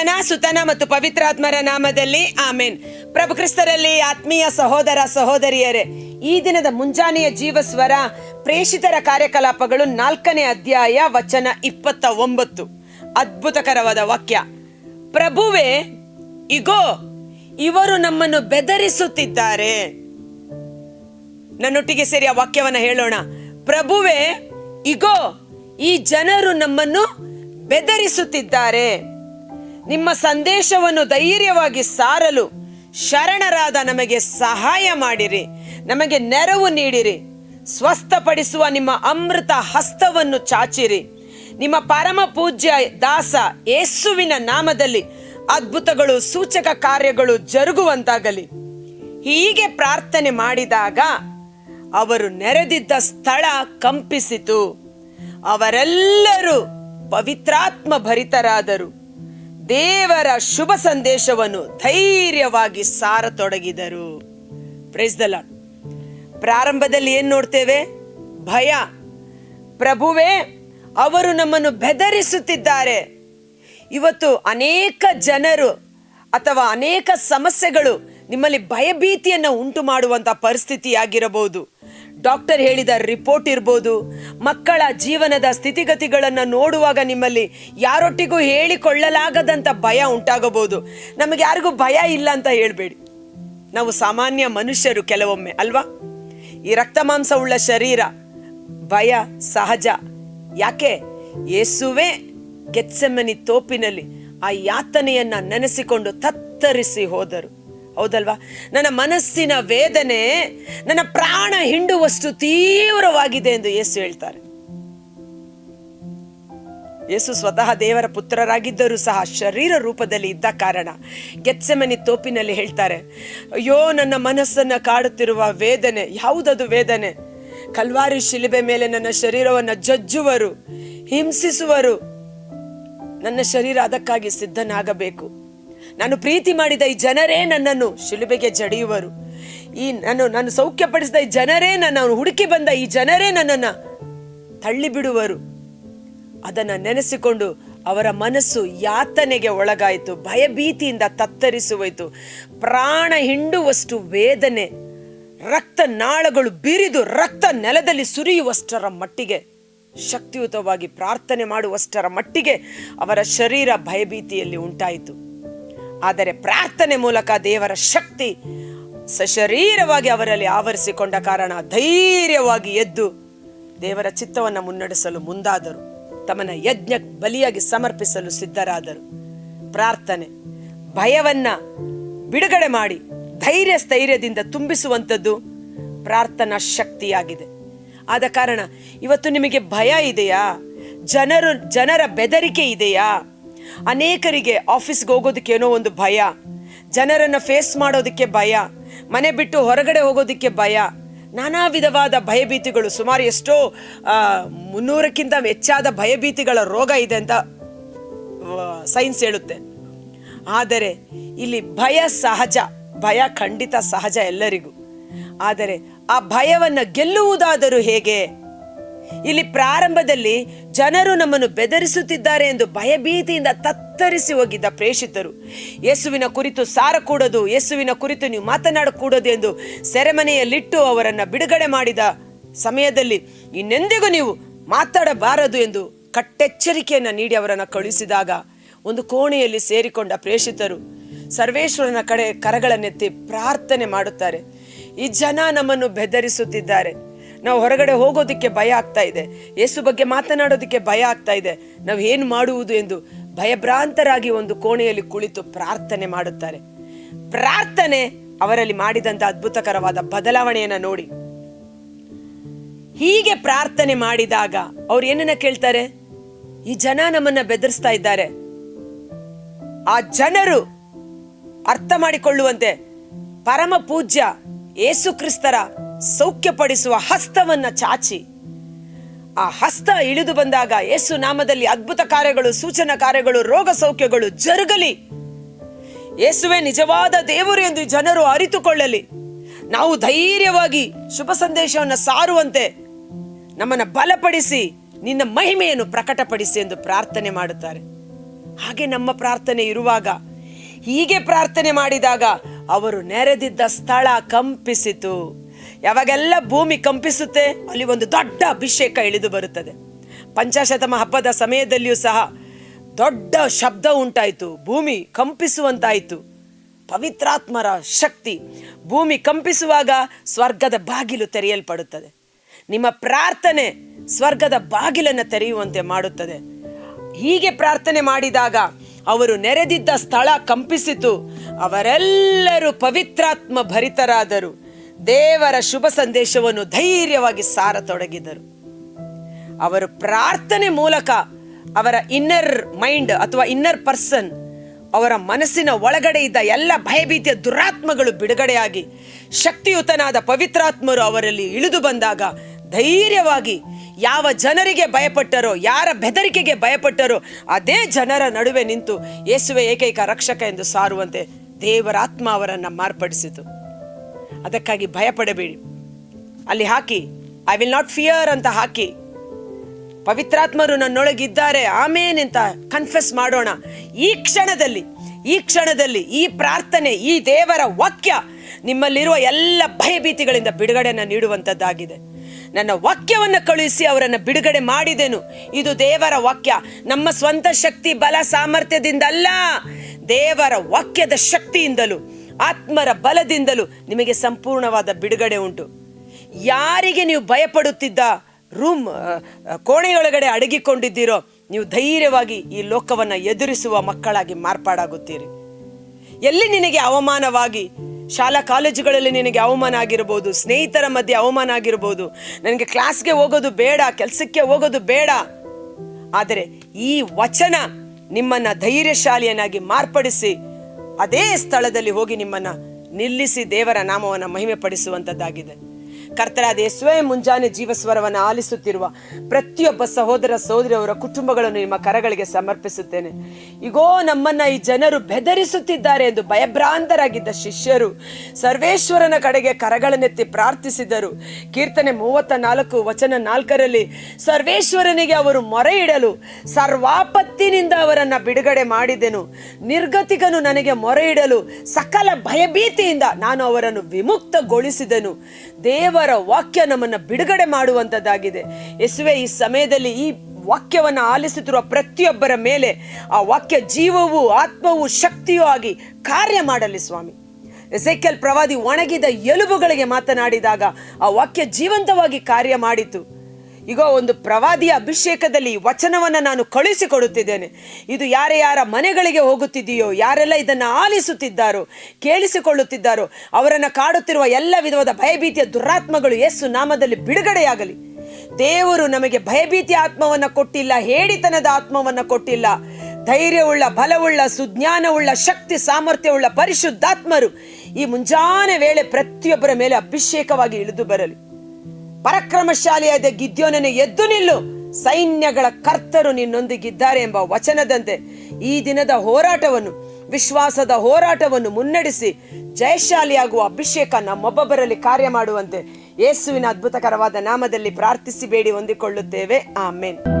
ಪಿತನ ಸುತನ ಮತ್ತು ಪವಿತ್ರಾತ್ಮರ ನಾಮದಲ್ಲಿ ಆಮೇನ್. ಪ್ರಭು ಕ್ರಿಸ್ತರಲ್ಲಿ ಆತ್ಮೀಯ ಸಹೋದರ ಸಹೋದರಿಯರೇ, ಈ ದಿನದ ಮುಂಜಾನೆಯ ಜೀವಸ್ವರ ಪ್ರೇಷಿತರ ಕಾರ್ಯಕಲಾಪಗಳು ನಾಲ್ಕನೇ ಅಧ್ಯಾಯ ವಚನ ಇಪ್ಪತ್ತ ಒಂಬತ್ತು ಅದ್ಭುತಕರವಾದ ವಾಕ್ಯ. ಪ್ರಭುವೇ, ಇಗೋ, ಇವರು ನಮ್ಮನ್ನು ಬೆದರಿಸುತ್ತಿದ್ದಾರೆ. ನನ್ನೊಟ್ಟಿಗೆ ಸೇರಿ ಆ ವಾಕ್ಯವನ್ನ ಹೇಳೋಣ. ಪ್ರಭುವೇ, ಇಗೋ, ಈ ಜನರು ನಮ್ಮನ್ನು ಬೆದರಿಸುತ್ತಿದ್ದಾರೆ. ನಿಮ್ಮ ಸಂದೇಶವನ್ನು ಧೈರ್ಯವಾಗಿ ಸಾರಲು ಶರಣರಾದ ನಮಗೆ ಸಹಾಯ ಮಾಡಿರಿ. ನಮಗೆ ನೆರವು ನೀಡಿರಿ. ಸ್ವಸ್ಥಪಡಿಸುವ ನಿಮ್ಮ ಅಮೃತ ಹಸ್ತವನ್ನು ಚಾಚಿರಿ. ನಿಮ್ಮ ಪರಮ ಪೂಜ್ಯ ದಾಸ ಯೇಸುವಿನ ನಾಮದಲ್ಲಿ ಅದ್ಭುತಗಳು, ಸೂಚಕ ಕಾರ್ಯಗಳು ಜರುಗುವಂತಾಗಲಿ. ಹೀಗೆ ಪ್ರಾರ್ಥನೆ ಮಾಡಿದಾಗ ಅವರು ನೆರೆದಿದ್ದ ಸ್ಥಳ ಕಂಪಿಸಿತು. ಅವರೆಲ್ಲರೂ ಪವಿತ್ರಾತ್ಮ ಭರಿತರಾದರು ದೇವರ ಶುಭ ಸಂದೇಶವನ್ನು ಧೈರ್ಯವಾಗಿ ಸಾರತೊಡಗಿದರು. Praise the lord. ಪ್ರಾರಂಭದಲ್ಲಿ ಏನು ನೋಡ್ತೇವೆ? ಭಯ. ಪ್ರಭುವೆ, ಅವರು ನಮ್ಮನ್ನು ಬೆದರಿಸುತ್ತಿದ್ದಾರೆ. ಇವತ್ತು ಅನೇಕ ಜನರು ಅಥವಾ ಅನೇಕ ಸಮಸ್ಯೆಗಳು ನಿಮ್ಮಲ್ಲಿ ಭಯಭೀತಿಯನ್ನು ಉಂಟು ಮಾಡುವಂಥ ಪರಿಸ್ಥಿತಿ ಆಗಿರಬಹುದು ಡಾಕ್ಟರ್ ಹೇಳಿದ ರಿಪೋರ್ಟ್ ಇರ್ಬೋದು. ಮಕ್ಕಳ ಜೀವನದ ಸ್ಥಿತಿಗತಿಗಳನ್ನು ನೋಡುವಾಗ ನಿಮ್ಮಲ್ಲಿ ಯಾರೊಟ್ಟಿಗೂ ಹೇಳಿಕೊಳ್ಳಲಾಗದಂಥ ಭಯ ಉಂಟಾಗಬಹುದು. ನಮಗೆ ಯಾರಿಗೂ ಭಯ ಇಲ್ಲ ಅಂತ ಹೇಳಬೇಡಿ. ನಾವು ಸಾಮಾನ್ಯ ಮನುಷ್ಯರು ಕೆಲವೊಮ್ಮೆ, ಅಲ್ವಾ? ಈ ರಕ್ತ ಮಾಂಸವುಳ್ಳ ಶರೀರ, ಭಯ, ಸಹಜ. ಯಾಕೆ? ಯೇಸುವೆ ಕೆತ್ಸೆಮ್ಮನಿ ತೋಪಿನಲ್ಲಿ ಆ ಯಾತನೆಯನ್ನು ನೆನೆಸಿಕೊಂಡು ತತ್ತರಿಸಿ ಹೋದರು. ಹೌದಲ್ವಾ? ನನ್ನ ಮನಸ್ಸಿನ ವೇದನೆ ನನ್ನ ಪ್ರಾಣ ಹಿಂಡುವಷ್ಟು ತೀವ್ರವಾಗಿದೆ ಎಂದು ಯೇಸು ಹೇಳ್ತಾರೆ. ಯೇಸು ಸ್ವತಃ ದೇವರ ಪುತ್ರರಾಗಿದ್ದರೂ ಸಹ ಶರೀರ ರೂಪದಲ್ಲಿ ಇದ್ದ ಕಾರಣ ಗೆತ್ಸೆಮನಿ ತೋಪಿನಲ್ಲಿ ಹೇಳ್ತಾರೆ, ಅಯ್ಯೋ, ನನ್ನ ಮನಸ್ಸನ್ನು ಕಾಡುತ್ತಿರುವ ವೇದನೆ, ಯಾವುದದು ವೇದನೆ? ಕಲ್ವಾರಿ ಶಿಲುಬೆ ಮೇಲೆ ನನ್ನ ಶರೀರವನ್ನು ಜಜ್ಜುವರು, ಹಿಂಸಿಸುವರು. ನನ್ನ ಶರೀರ ಅದಕ್ಕಾಗಿ ಸಿದ್ಧನಾಗಬೇಕು. ನಾನು ಪ್ರೀತಿ ಮಾಡಿದ ಈ ಜನರೇ ನನ್ನನ್ನು ಶಿಲುಬೆಗೆ ಜಡಿಯುವರು. ಈ ನಾನು ನಾನು ಸೌಖ್ಯಪಡಿಸಿದ ಈ ಜನರೇ ನನ್ನನ್ನು ಹುಡುಕಿ ಬಂದ ಈ ಜನರೇ ನನ್ನನ್ನು ತಳ್ಳಿಬಿಡುವರು. ಅದನ್ನು ನೆನೆಸಿಕೊಂಡು ಅವರ ಮನಸ್ಸು ಯಾತನೆಗೆ ಒಳಗಾಯಿತು, ಭಯಭೀತಿಯಿಂದ ತತ್ತರಿಸುವಾಯಿತು. ಪ್ರಾಣ ಹಿಂಡುವಷ್ಟು ವೇದನೆ, ರಕ್ತ ನಾಳಗಳು ಬಿರಿದು ರಕ್ತ ನೆಲದಲ್ಲಿ ಸುರಿಯುವಷ್ಟರ ಮಟ್ಟಿಗೆ, ಶಕ್ತಿಯುತವಾಗಿ ಪ್ರಾರ್ಥನೆ ಮಾಡುವಷ್ಟರ ಮಟ್ಟಿಗೆ ಅವರ ಶರೀರ ಭಯಭೀತಿಯಲ್ಲಿ ಉಂಟಾಯಿತು. ಆದರೆ ಪ್ರಾರ್ಥನೆ ಮೂಲಕ ದೇವರ ಶಕ್ತಿ ಸಶರೀರವಾಗಿ ಅವರಲ್ಲಿ ಆವರಿಸಿಕೊಂಡ ಕಾರಣ ಧೈರ್ಯವಾಗಿ ಎದ್ದು ದೇವರ ಚಿತ್ತವನ್ನು ಮುನ್ನಡೆಸಲು ಮುಂದಾದರು. ತಮ್ಮನ ಯಜ್ಞ ಬಲಿಯಾಗಿ ಸಮರ್ಪಿಸಲು ಸಿದ್ಧರಾದರು. ಪ್ರಾರ್ಥನೆ, ಭಯವನ್ನ ಬಿಡುಗಡೆ ಮಾಡಿ ಧೈರ್ಯ ಸ್ಥೈರ್ಯದಿಂದ ತುಂಬಿಸುವಂಥದ್ದು ಪ್ರಾರ್ಥನಾ ಶಕ್ತಿಯಾಗಿದೆ. ಆದ ಕಾರಣ ಇವತ್ತು ನಿಮಗೆ ಭಯ ಇದೆಯಾ? ಜನರು, ಜನರ ಬೆದರಿಕೆ ಇದೆಯಾ? ಅನೇಕರಿಗೆ ಆಫೀಸ್ಗೆ ಹೋಗೋದಕ್ಕೆ ಏನೋ ಒಂದು ಭಯ. ಜನರನ್ನು ಫೇಸ್ ಮಾಡೋದಕ್ಕೆ ಭಯ. ಮನೆ ಬಿಟ್ಟು ಹೊರಗಡೆ ಹೋಗೋದಕ್ಕೆ ಭಯ. ನಾನಾ ವಿಧವಾದ ಭಯಭೀತಿಗಳು, ಸುಮಾರು ಎಷ್ಟೋ ಮುನ್ನೂರಕ್ಕಿಂತ ಹೆಚ್ಚಾದ ಭಯಭೀತಿಗಳ ರೋಗ ಇದೆ ಅಂತ ಸೈನ್ಸ್ ಹೇಳುತ್ತೆ. ಆದರೆ ಇಲ್ಲಿ ಭಯ ಸಹಜ, ಭಯ ಖಂಡಿತ ಸಹಜ ಎಲ್ಲರಿಗೂ. ಆದರೆ ಆ ಭಯವನ್ನು ಗೆಲ್ಲುವುದಾದರೂ ಹೇಗೆ? ಇಲ್ಲಿ ಪ್ರಾರಂಭದಲ್ಲಿ ಜನರು ನಮ್ಮನ್ನು ಬೆದರಿಸುತ್ತಿದ್ದಾರೆ ಎಂದು ಭಯಭೀತಿಯಿಂದ ತತ್ತರಿಸಿ ಹೋಗಿದ್ದ ಪ್ರೇಷಿತರು. ಯೇಸುವಿನ ಕುರಿತು ಸಾರಕೂಡದು ಯೇಸುವಿನ ಕುರಿತು ನೀವು ಮಾತನಾಡಕೂಡದು ಎಂದು ಸೆರೆಮನೆಯಲ್ಲಿಟ್ಟು ಅವರನ್ನು ಬಿಡುಗಡೆ ಮಾಡಿದ ಸಮಯದಲ್ಲಿ ಇನ್ನೆಂದಿಗೂ ನೀವು ಮಾತಾಡಬಾರದು ಎಂದು ಕಟ್ಟೆಚ್ಚರಿಕೆಯನ್ನು ನೀಡಿ ಅವರನ್ನು ಕಳುಹಿಸಿದಾಗ ಒಂದು ಕೋಣೆಯಲ್ಲಿ ಸೇರಿಕೊಂಡ ಪ್ರೇಷಿತರು ಸರ್ವೇಶ್ವರನ ಕಡೆ ಕರಗಳನ್ನೆತ್ತಿ ಪ್ರಾರ್ಥನೆ ಮಾಡುತ್ತಾರೆ. ಈ ಜನ ನಮ್ಮನ್ನು ಬೆದರಿಸುತ್ತಿದ್ದಾರೆ. ನಾವು ಹೊರಗಡೆ ಹೋಗೋದಕ್ಕೆ ಭಯ ಆಗ್ತಾ ಇದೆ. ಯೇಸು ಬಗ್ಗೆ ಮಾತನಾಡೋದಕ್ಕೆ ಭಯ ಆಗ್ತಾ ಇದೆ. ನಾವು ಏನು ಮಾಡುವುದು ಎಂದು ಭಯಭ್ರಾಂತರಾಗಿ ಒಂದು ಕೋಣೆಯಲ್ಲಿ ಕುಳಿತು ಪ್ರಾರ್ಥನೆ ಮಾಡುತ್ತಾರೆ. ಪ್ರಾರ್ಥನೆ ಅವರಲ್ಲಿ ಮಾಡಿದಂತ ಅದ್ಭುತಕರವಾದ ಬದಲಾವಣೆಯನ್ನ ನೋಡಿ. ಹೀಗೆ ಪ್ರಾರ್ಥನೆ ಮಾಡಿದಾಗ ಅವ್ರು ಏನನ್ನ ಕೇಳ್ತಾರೆ? ಈ ಜನ ನಮ್ಮನ್ನ ಬೆದರಿಸ್ತಾ ಇದ್ದಾರೆ. ಆ ಜನರು ಅರ್ಥ ಮಾಡಿಕೊಳ್ಳುವಂತೆ ಪರಮ ಪೂಜ್ಯ ಏಸು ಕ್ರಿಸ್ತರ ಸೌಖ್ಯಪಡಿಸುವ ಹಸ್ತವನ್ನ ಚಾಚಿ. ಆ ಹಸ್ತ ಇಳಿದು ಬಂದಾಗ ಯೇಸು ನಾಮದಲ್ಲಿ ಅದ್ಭುತ ಕಾರ್ಯಗಳು, ಸೂಚನಾ ಕಾರ್ಯಗಳು, ರೋಗ ಸೌಖ್ಯಗಳು ಜರುಗಲಿ. ಯೇಸುವೆ ನಿಜವಾದ ದೇವರು ಎಂದು ಜನರು ಅರಿತುಕೊಳ್ಳಲಿ. ನಾವು ಧೈರ್ಯವಾಗಿ ಶುಭ ಸಂದೇಶವನ್ನು ಸಾರುವಂತೆ ನಮ್ಮನ್ನು ಬಲಪಡಿಸಿ, ನಿನ್ನ ಮಹಿಮೆಯನ್ನು ಪ್ರಕಟಪಡಿಸಿ ಎಂದು ಪ್ರಾರ್ಥನೆ ಮಾಡುತ್ತಾರೆ. ಹಾಗೆ ನಮ್ಮ ಪ್ರಾರ್ಥನೆ ಇರುವಾಗ, ಹೀಗೆ ಪ್ರಾರ್ಥನೆ ಮಾಡಿದಾಗ ಅವರು ನೆರೆದಿದ್ದ ಸ್ಥಳ ಕಂಪಿಸಿತು. ಯಾವಾಗೆಲ್ಲ ಭೂಮಿ ಕಂಪಿಸುತ್ತೆ, ಅಲ್ಲಿ ಒಂದು ದೊಡ್ಡ ಅಭಿಷೇಕ ಇಳಿದು ಬರುತ್ತದೆ. ಪಂಚಾಶತಮ ಹಬ್ಬದ ಸಮಯದಲ್ಲಿಯೂ ಸಹ ದೊಡ್ಡ ಶಬ್ದ ಉಂಟಾಯಿತು. ಭೂಮಿ ಕಂಪಿಸುವಂತಾಯಿತು. ಪವಿತ್ರಾತ್ಮರ ಶಕ್ತಿ ಭೂಮಿ ಕಂಪಿಸುವಾಗ ಸ್ವರ್ಗದ ಬಾಗಿಲು ತೆರೆಯಲ್ಪಡುತ್ತದೆ. ನಿಮ್ಮ ಪ್ರಾರ್ಥನೆ ಸ್ವರ್ಗದ ಬಾಗಿಲನ್ನು ತೆರೆಯುವಂತೆ ಮಾಡುತ್ತದೆ. ಹೀಗೆ ಪ್ರಾರ್ಥನೆ ಮಾಡಿದಾಗ ಅವರು ನೆರೆದಿದ್ದ ಸ್ಥಳ ಕಂಪಿಸಿತು. ಅವರೆಲ್ಲರೂ ಪವಿತ್ರಾತ್ಮ ಭರಿತರಾದರು. ದೇವರ ಶುಭ ಸಂದೇಶವನ್ನು ಧೈರ್ಯವಾಗಿ ಸಾರತೊಡಗಿದರು. ಅವರು ಪ್ರಾರ್ಥನೆ ಮೂಲಕ ಅವರ ಇನ್ನರ್ ಮೈಂಡ್ ಅಥವಾ ಇನ್ನರ್ ಪರ್ಸನ್ ಅವರ ಮನಸ್ಸಿನ ಒಳಗಡೆ ಇದ್ದ ಎಲ್ಲ ಭಯಭೀತಿಯ ದುರಾತ್ಮಗಳು ಬಿಡುಗಡೆಯಾಗಿ ಶಕ್ತಿಯುತನಾದ ಪವಿತ್ರಾತ್ಮರು ಅವರಲ್ಲಿ ಇಳಿದು ಬಂದಾಗ ಧೈರ್ಯವಾಗಿ ಯಾವ ಜನರಿಗೆ ಭಯಪಟ್ಟರೋ, ಯಾರ ಬೆದರಿಕೆಗೆ ಭಯಪಟ್ಟರೋ, ಅದೇ ಜನರ ನಡುವೆ ನಿಂತು ಯೇಸುವೆ ಏಕೈಕ ರಕ್ಷಕ ಎಂದು ಸಾರುವಂತೆ ದೇವರಾತ್ಮ ಅವರನ್ನು ಮಾರ್ಪಡಿಸಿತು. ಅದಕ್ಕಾಗಿ ಭಯಪಡಬೇಡಿ. ಅಲ್ಲಿ ಹಾಕಿ ಐ ವಿಲ್ ನಾಟ್ ಫಿಯರ್ ಅಂತ ಹಾಕಿ. ಪವಿತ್ರಾತ್ಮರು ನನ್ನೊಳಗಿದ್ದಾರೆ, ಆಮೇನ್ ಅಂತ ಕನ್ಫೆಸ್ ಮಾಡೋಣ. ಈ ಕ್ಷಣದಲ್ಲಿ ಈ ಕ್ಷಣದಲ್ಲಿ, ಈ ಪ್ರಾರ್ಥನೆ, ಈ ದೇವರ ವಾಕ್ಯ ನಿಮ್ಮಲ್ಲಿರುವ ಎಲ್ಲ ಭಯಭೀತಿಗಳಿಂದ ಬಿಡುಗಡೆಯನ್ನು ನೀಡುವಂಥದ್ದಾಗಿದೆ. ನನ್ನ ವಾಕ್ಯವನ್ನು ಕಳುಹಿಸಿ ಅವರನ್ನು ಬಿಡುಗಡೆ ಮಾಡಿದೆನು. ಇದು ದೇವರ ವಾಕ್ಯ. ನಮ್ಮ ಸ್ವಂತ ಶಕ್ತಿ, ಬಲ, ಸಾಮರ್ಥ್ಯದಿಂದಲ್ಲ, ದೇವರ ವಾಕ್ಯದ ಶಕ್ತಿಯಿಂದಲೂ. ಆತ್ಮರ ಬಲದಿಂದಲೂ ನಿಮಗೆ ಸಂಪೂರ್ಣವಾದ ಬಿಡುಗಡೆ ಉಂಟು. ಯಾರಿಗೆ ನೀವು ಭಯಪಡುತ್ತಿದ್ದ ರೂಮ್ ಕೋಣೆಯೊಳಗಡೆ ಅಡಗಿಕೊಂಡಿದ್ದೀರೋ, ನೀವು ಧೈರ್ಯವಾಗಿ ಈ ಲೋಕವನ್ನು ಎದುರಿಸುವ ಮಕ್ಕಳಾಗಿ ಮಾರ್ಪಾಡಾಗುತ್ತೀರಿ. ಎಲ್ಲಿ ನಿನಗೆ ಅವಮಾನವಾಗಿ, ಶಾಲಾ ಕಾಲೇಜುಗಳಲ್ಲಿ ನಿನಗೆ ಅವಮಾನ ಆಗಿರ್ಬೋದು, ಸ್ನೇಹಿತರ ಮಧ್ಯೆ ಅವಮಾನ ಆಗಿರ್ಬೋದು, ನನಗೆ ಕ್ಲಾಸ್ಗೆ ಹೋಗೋದು ಬೇಡ, ಕೆಲಸಕ್ಕೆ ಹೋಗೋದು ಬೇಡ. ಆದರೆ ಈ ವಚನ ನಿಮ್ಮನ್ನು ಧೈರ್ಯಶಾಲಿಯನ್ನಾಗಿ ಮಾರ್ಪಡಿಸಿ ಅದೇ ಸ್ಥಳದಲ್ಲಿ ಹೋಗಿ ನಿಮ್ಮನ್ನ ನಿಲ್ಲಿಸಿ ದೇವರ ನಾಮವನ್ನು ಮಹಿಮೆ ಪಡಿಸುವಂಥದ್ದಾಗಿದೆ ಕರ್ತರಾದ ಯೇಸುವೆ, ಮುಂಜಾನೆ ಜೀವಸ್ವರವನ್ನು ಆಲಿಸುತ್ತಿರುವ ಪ್ರತಿಯೊಬ್ಬ ಸಹೋದರ ಸಹೋದರಿಯವರ ಕುಟುಂಬಗಳನ್ನು ನಿಮ್ಮ ಕರಗಳಿಗೆ ಸಮರ್ಪಿಸುತ್ತೇನೆ. ಈಗೋ ನಮ್ಮನ್ನ ಈ ಜನರು ಬೆದರಿಸುತ್ತಿದ್ದಾರೆ ಎಂದು ಭಯಭ್ರಾಂತರಾಗಿದ್ದ ಶಿಷ್ಯರು ಸರ್ವೇಶ್ವರನ ಕಡೆಗೆ ಕರಗಳನ್ನೆತ್ತಿ ಪ್ರಾರ್ಥಿಸಿದರು. ಕೀರ್ತನೆ ಮೂವತ್ತ ನಾಲ್ಕು ವಚನ ನಾಲ್ಕರಲ್ಲಿ ಸರ್ವೇಶ್ವರನಿಗೆ ಅವರು ಮೊರೆ ಇಡಲು ಸರ್ವಾಪತ್ತಿನಿಂದ ಅವರನ್ನು ಬಿಡುಗಡೆ ಮಾಡಿದೆನು. ನಿರ್ಗತಿಕನು ನನಗೆ ಮೊರೆ ಇಡಲು ಸಕಲ ಭಯಭೀತಿಯಿಂದ ನಾನು ಅವರನ್ನು ವಿಮುಕ್ತಗೊಳಿಸಿದೆನು. ದೇವರ ವಾಕ್ಯ ನಮ್ಮನ್ನು ಬಿಡುಗಡೆ ಮಾಡುವಂಥದ್ದಾಗಿದೆ ಯೇಸುವೆ, ಈ ಸಮಯದಲ್ಲಿ ಈ ವಾಕ್ಯವನ್ನು ಆಲಿಸುತ್ತಿರುವ ಪ್ರತಿಯೊಬ್ಬರ ಮೇಲೆ ಆ ವಾಕ್ಯ ಜೀವವು ಆತ್ಮವು ಶಕ್ತಿಯೂ ಆಗಿ ಕಾರ್ಯ ಮಾಡಲಿ ಸ್ವಾಮಿ. ಎಸೆಕೆಲ್ ಪ್ರವಾದಿ ಒಣಗಿದ ಎಲುಬುಗಳಿಗೆ ಮಾತನಾಡಿದಾಗ ಆ ವಾಕ್ಯ ಜೀವಂತವಾಗಿ ಕಾರ್ಯ ಮಾಡಿತು. ಈಗ ಒಂದು ಪ್ರವಾದಿಯ ಅಭಿಷೇಕದಲ್ಲಿ ವಚನವನ್ನು ನಾನು ಕಳುಹಿಸಿಕೊಡುತ್ತಿದ್ದೇನೆ. ಇದು ಯಾರ ಯಾರ ಮನೆಗಳಿಗೆ ಹೋಗುತ್ತಿದೆಯೋ ಯಾರೆಲ್ಲ ಇದನ್ನು ಆಲಿಸುತ್ತಿದ್ದಾರೋ, ಕೇಳಿಸಿಕೊಳ್ಳುತ್ತಿದ್ದಾರೋ, ಅವರನ್ನು ಕಾಡುತ್ತಿರುವ ಎಲ್ಲ ವಿಧವಾದ ಭಯಭೀತಿಯ ದುರಾತ್ಮಗಳು ಯೇಸು ನಾಮದಲ್ಲಿ ಬಿಡುಗಡೆಯಾಗಲಿ. ದೇವರು ನಮಗೆ ಭಯಭೀತಿ ಆತ್ಮವನ್ನು ಕೊಟ್ಟಿಲ್ಲ, ಹೇಡಿತನದ ಆತ್ಮವನ್ನು ಕೊಟ್ಟಿಲ್ಲ. ಧೈರ್ಯವುಳ್ಳ, ಬಲವುಳ್ಳ, ಸುಜ್ಞಾನವುಳ್ಳ, ಶಕ್ತಿ, ಸಾಮರ್ಥ್ಯವುಳ್ಳ ಪರಿಶುದ್ಧಾತ್ಮರು ಈ ಮುಂಜಾನೆ ವೇಳೆ ಪ್ರತಿಯೊಬ್ಬರ ಮೇಲೆ ಅಭಿಷೇಕವಾಗಿ ಇಳಿದು ಬರಲಿ. ಪರಾಕ್ರಮಶಾಲಿಯಾದ ಗಿದ್ಯೋನನ್ನು ಎದ್ದು ನಿಲ್ಲು. ಸೈನ್ಯಗಳ ಕರ್ತರು ನಿನ್ನೊಂದಿಗಿದ್ದಾರೆ ಎಂಬ ವಚನದಂತೆ ಈ ದಿನದ ಹೋರಾಟವನ್ನು, ವಿಶ್ವಾಸದ ಹೋರಾಟವನ್ನು ಮುನ್ನಡೆಸಿ ಜಯಶಾಲಿಯಾಗುವ ಅಭಿಷೇಕ ನಮ್ಮೊಬ್ಬೊಬ್ಬರಲ್ಲಿ ಕಾರ್ಯ ಮಾಡುವಂತೆ ಯೇಸುವಿನ ಅದ್ಭುತಕರವಾದ ನಾಮದಲ್ಲಿ ಪ್ರಾರ್ಥಿಸಿ ಬೇಡಿ ಹೊಂದಿಕೊಳ್ಳುತ್ತೇವೆ. ಆಮೇನ್.